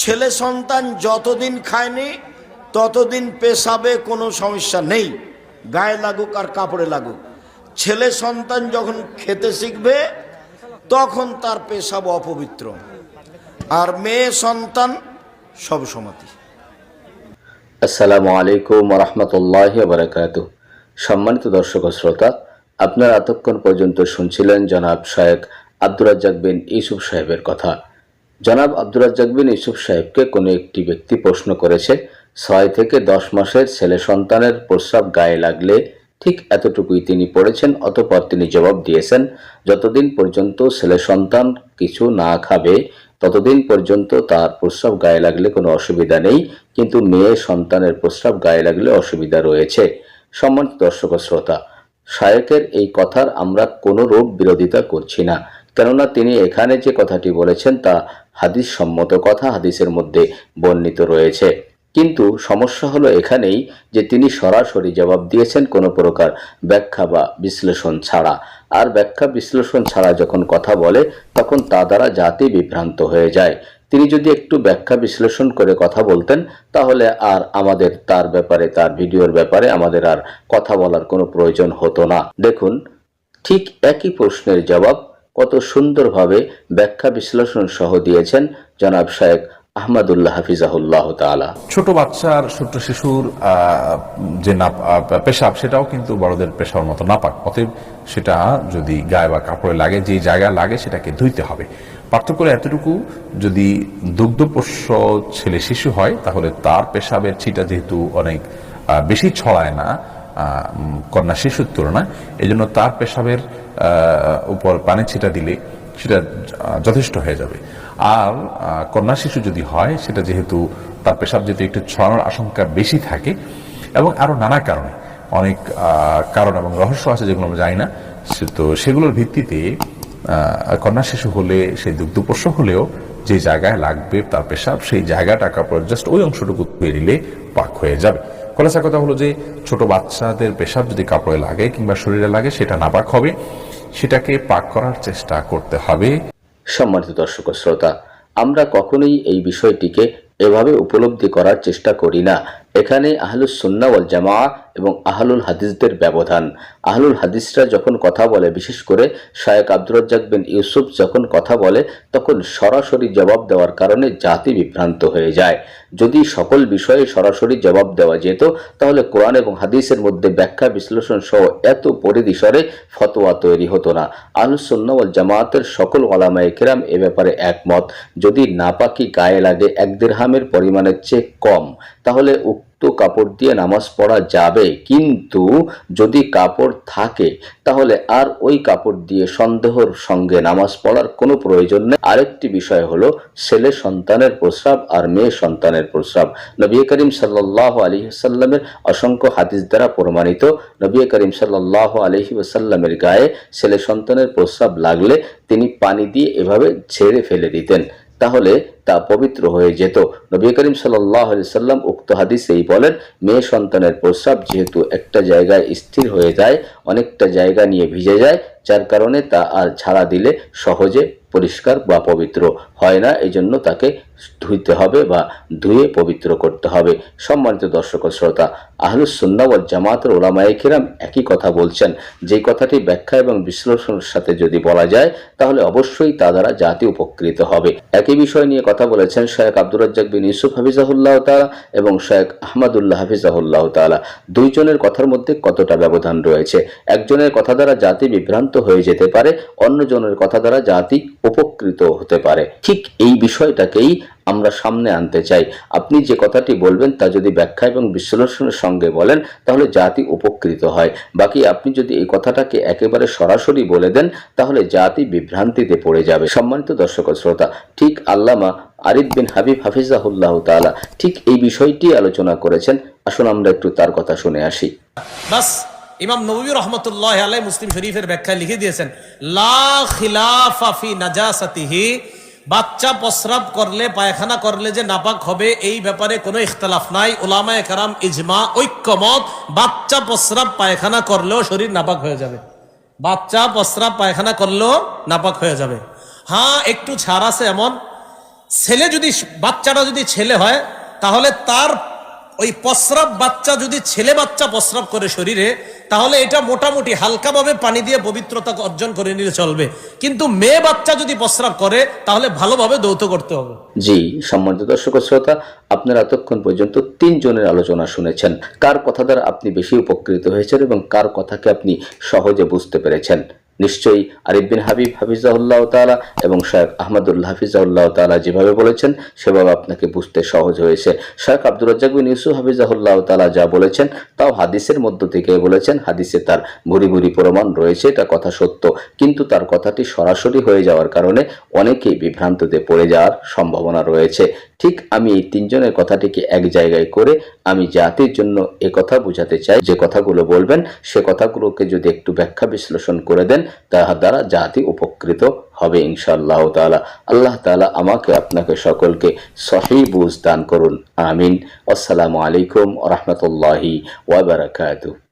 ছেলে সন্তান যতদিন খায়নি, ততদিন পেশাবে কোনো সমস্যা নেই। গায়ে লাগুক আর কাপড়ে লাগুক। ছেলে সন্তান যখন খেতে শিখবে, তখন তার পেশাব অপবিত্র। আর মেয়ে সন্তান সব সমাধি। আসসালামু আলাইকুম রহমতুল্লাহ বারাকাত। সম্মানিত দর্শক শ্রোতা, আপনারা এতক্ষণ পর্যন্ত শুনছিলেন জনাব শায়েক আব্দুর রাজ্জাক বিন ইউসুফ সাহেবের কথা। জনাব আব্দুর রাজ্জাক ইউসুফ সাহেবকে কোনো একটি ব্যক্তি প্রশ্ন করেছে, ছয় থেকে দশ মাসের ছেলে সন্তানের প্রস্রাব গায়ে লাগলে ঠিক এতটুকুই তিনি পড়েছেন, অতপর তিনি জবাব দিয়েছেন, যতদিন পর্যন্ত ছেলে সন্তান কিছু না খাবে, ততদিন পর্যন্ত তার প্রস্রাব গায়ে লাগলে কোনো অসুবিধা নেই, কিন্তু মেয়ে সন্তানের প্রস্রাব গায়ে লাগলে অসুবিধা রয়েছে। সম্মানিত দর্শক শ্রোতা, শায়কের এই কথার আমরা কোনো রূপ বিরোধিতা করছি না, কেননা তিনি এখানে যে কথাটি বলেছেন তা হাদিস সম্মত কথা হাদিসের মধ্যে বর্ণিত রয়েছে। কিন্তু সমস্যা হলো এখানেই যে তিনি সরাসরি জবাব দিয়েছেন কোনো প্রকার ব্যাখ্যা বা বিশ্লেষণ ছাড়া। আর ব্যাখ্যা বিশ্লেষণ ছাড়া যখন কথা বলে, তখন তা দ্বারা জাতি বিভ্রান্ত হয়ে যায়। তিনি যদি একটু ব্যাখ্যা বিশ্লেষণ করে কথা বলতেন, তাহলে আর আমাদের তার ব্যাপারে, তার ভিডিওর ব্যাপারে আমাদের আর কথা বলার কোনো প্রয়োজন হতো না। দেখুন, ঠিক একই প্রশ্নের জবাব কত সুন্দরভাবে ব্যাখ্যা বিশ্লেষণ সহ দিয়েছেন জনাব শায়েক আহমদুল্লাহ হাফিজাহুল্লাহ তাআলা। ছোট বাচ্চার ছোট্ট শিশুর যে না পেশাব, সেটাও কিন্তু বড়দের পেশার মতো নাপাক। অতএব সেটা যদি গায়ে বা কাপড়ে লাগে, যে জায়গা লাগে, সেটাকে ধুইতে হবে। পার্থক্য এতটুকু, যদি দুগ্ধপোষ্য ছেলে শিশু হয়, তাহলে তার পেশাবের ছিটা যেহেতু অনেক বেশি ছড়ায় না কন্যা শিশুর তুলনায় এই জন্য তার পেশাবের উপর পানি ছিটা দিলে সেটা যথেষ্ট হয়ে যাবে। আর কন্যা শিশু যদি হয়, সেটা যেহেতু তার পেশাব যেহেতু একটু ছড়ানোর আশঙ্কা বেশি থাকে, এবং আরও নানা কারণে, অনেক কারণ এবং রহস্য আছে যেগুলো আমরা জানি না তো সেগুলোর ভিত্তিতে কন্যা শিশু হলে, সেই দুগ্ধপোষ্য হলেও যে জায়গায় লাগবে তার পেশাব, সেই জায়গাটা কাপড় জাস্ট ওই অংশটুকু নিলে পাক হয়ে যাবে। খোলাসা কথা হলো যে, ছোট বাচ্চাদের পেশাব যদি কাপড়ে লাগে কিংবা শরীরে লাগে, সেটা নাপাক হবে। সেটাকে পাক করার চেষ্টা করতে হবে। সম্মানিত দর্শক শ্রোতা, আমরা কখনোই এই বিষয়টিকে এভাবে উপলব্ধি করার চেষ্টা করি না। এখানে আহলুস সুন্না ওয়াল জামা এবং আহলুল হাদিসদের ব্যবধান। আহলুল হাদিসরা যখন কথা বলে, বিশেষ করে শায়েক আব্দুর রাজ্জাক বিন ইউসুফ যখন কথা বলে, তখন সরাসরি জবাব দেওয়ার কারণে জাতি বিভ্রান্ত হয়ে যায়। যদি সকল বিষয়ে সরাসরি জবাব দেওয়া যেত, তাহলে কোরআন এবং হাদিসের মধ্যে ব্যাখ্যা বিশ্লেষণ সহ এত পরিদিশরে ফতোয়া তৈরি হতো না। আহলুসুন্না ওয়াল জামায়াতের সকল ওলামায়ে কেরাম এ ব্যাপারে একমত। যদি নাপাকি গায়ে লাগে, এক দেড়হামের পরিমাণের চেয়ে কম, তাহলে কাপড় দিয়ে নামাজ পড়া যাবে। কিন্তু যদি কাপড় থাকে, তাহলে আর ওই কাপড় দিয়ে সন্দেহর সঙ্গে নামাজ পড়ার কোনো প্রয়োজন নেই। আরেকটি বিষয় হলো, ছেলে সন্তানের প্রস্রাব আর মেয়ে সন্তানের প্রস্রাব। নবী করিম সাল্লাহ আলী সাল্লামের অসংখ্য হাদিস দ্বারা প্রমাণিত। নবী করিম সাল্লাহ আলহি ওসাল্লামের গায়ে ছেলে সন্তানের প্রস্রাব লাগলে তিনি পানি দিয়ে এভাবে ছেড়ে ফেলে দিতেন। তাহলে তা পবিত্র হয়ে যেত। নবী করিম সাল্লাম উক্ত হাদিসেই বলেন, মেয়ে সন্তানের প্রস্রাব যেহেতু একটা জায়গায় স্থির হয়ে যায়, অনেকটা জায়গা নিয়ে ভিজে যায়, যার কারণে তা আর ছাড়া দিলে সহজে পরিষ্কার বা পবিত্র হয় না, এজন্য জন্য তাকে ধুইতে হবে বা ধুয়ে পবিত্র করতে হবে। সম্মানিত দর্শক শ্রোতা আহলুস সুন্না ওয়াল জামাতের ওলামায়ে কিরাম একই কথা বলছেন। যে কথাটি ব্যাখ্যা এবং বিশ্লেষণের সাথে যদি বলা যায়, তাহলে অবশ্যই তা দ্বারা জাতি উপকৃত হবে। একই বিষয় নিয়ে কথা বলেছেন শেখ আব্দুর রাজ্জাক বিন ইউসুফ হাফিজাহুল্লাহ তাআলা এবং শেখ আহমদুল্লাহ হাফিজাহুল্লাহ তাআলা। দুইজনের কথার মধ্যে কতটা ব্যবধান রয়েছে? একজনের কথা দ্বারা জাতি বিভ্রান্ত হয়ে যেতে পারে, অন্যজনের কথা দ্বারা জাতি উপকৃত হতে পারে। ঠিক এই বিষয়টাকেই আমরা সামনে আনতে চাই। আপনি যে কথাটি বলবেন তা যদি ব্যাখ্যা এবং বিশ্লেষণের সঙ্গে বলেন, তাহলে জাতি উপকৃত হয়। বাকি আপনি যদি এই কথাটাকে একেবারে সরাসরি বলে দেন, তাহলে জাতি বিভ্রান্তিতে পড়ে যাবে। সম্মানিত দর্শক শ্রোতা, ঠিক আল্লামা আরিফ বিন হাবিব হাফিজাহুল্লাহ তাআলা ঠিক এই বিষয়টি আলোচনা করেছেন। আসুন আমরা একটু তার কথা শুনে আসি। ইমাম নবী রহমতুল্লাহ আলাই মুসলিম শরীফের ব্যাখ্যায় লিখে দিয়েছেন, লা খিলাফা ফি নাজাসাতিহি বাচ্চা প্রস্রাব করলে, পায়খানা করলে যে নাপাক হবে, এই ব্যাপারে কোনো ইখতলাফ নাই। ওলামায় কারাম ইজমা, ঐক্যমত, বাচ্চা প্রস্রাব পায়খানা করলেও শরীর নাপাক হয়ে যাবে। বাচ্চা প্রস্রাব পায়খানা করলেও নাপাক হয়ে যাবে। হ্যাঁ একটু ছাড় আছে এমন। ছেলে যদি, বাচ্চাটা যদি ছেলে হয়, তাহলে তার ওই প্রস্রাব বাচ্চা যদি ছেলে বাচ্চা প্রস্রাব করে শরীরে, তাহলে এটা মোটামুটি হালকাভাবে পানি দিয়ে পবিত্রতা অর্জন করে নিলে চলবে। কিন্তু মেয়ে বাচ্চা যদি প্রস্রাব করে, তাহলে ভালোভাবে দৌত করতে হবে। জি, সম্মানিত দর্শক শ্রোতা, আপনারা এতক্ষণ পর্যন্ত তিনজনের আলোচনা শুনেছেন। কার কথা দ্বারা আপনি বেশি উপকৃত হয়েছেন এবং কার কথাকে আপনি সহজে বুঝতে পেরেছেন? নিশ্চয়ই আরিফ বিন হাবিব হাফিজাউল্লাহ তাআলা এবং শেখ আহমদুল্লাহ হাফিজাউল্লাহ তাআলা যেভাবে বলেছেন, সেভাবে আপনাকে বুঝতে সহজ হয়েছে। শেখ আব্দুর রাজ্জাক বিন ইউসুফ হাফিজাহুল্লাহ তালা যা বলেছেন, তাও হাদিসের মধ্য থেকে বলেছেন, হাদিসে তার ভুরি ভুরি প্রমাণ রয়েছে, এটা কথা সত্য। কিন্তু তার কথাটি সরাসরি হয়ে যাওয়ার কারণে অনেকেই বিভ্রান্ততে পড়ে যাওয়ার সম্ভাবনা রয়েছে। ঠিক আমি এই তিনজনের কথাটিকে এক জায়গায় করে আমি জাতির জন্য এ কথা বোঝাতে চাই। যে কথাগুলো বলবেন, সে কথাগুলোকে যদি একটু ব্যাখ্যা বিশ্লেষণ করে দেন তাহার দ্বারা জাতি উপকৃত হবে ইনশাআল্লাহ তাআলা। আল্লাহ তাআলা আমাকে, আপনাকে সকলকে সহি বুঝ দান করুন। আমিন। আসসালামু আলাইকুম রাহমাতুল্লাহি ওয়া বারাকাতুহু।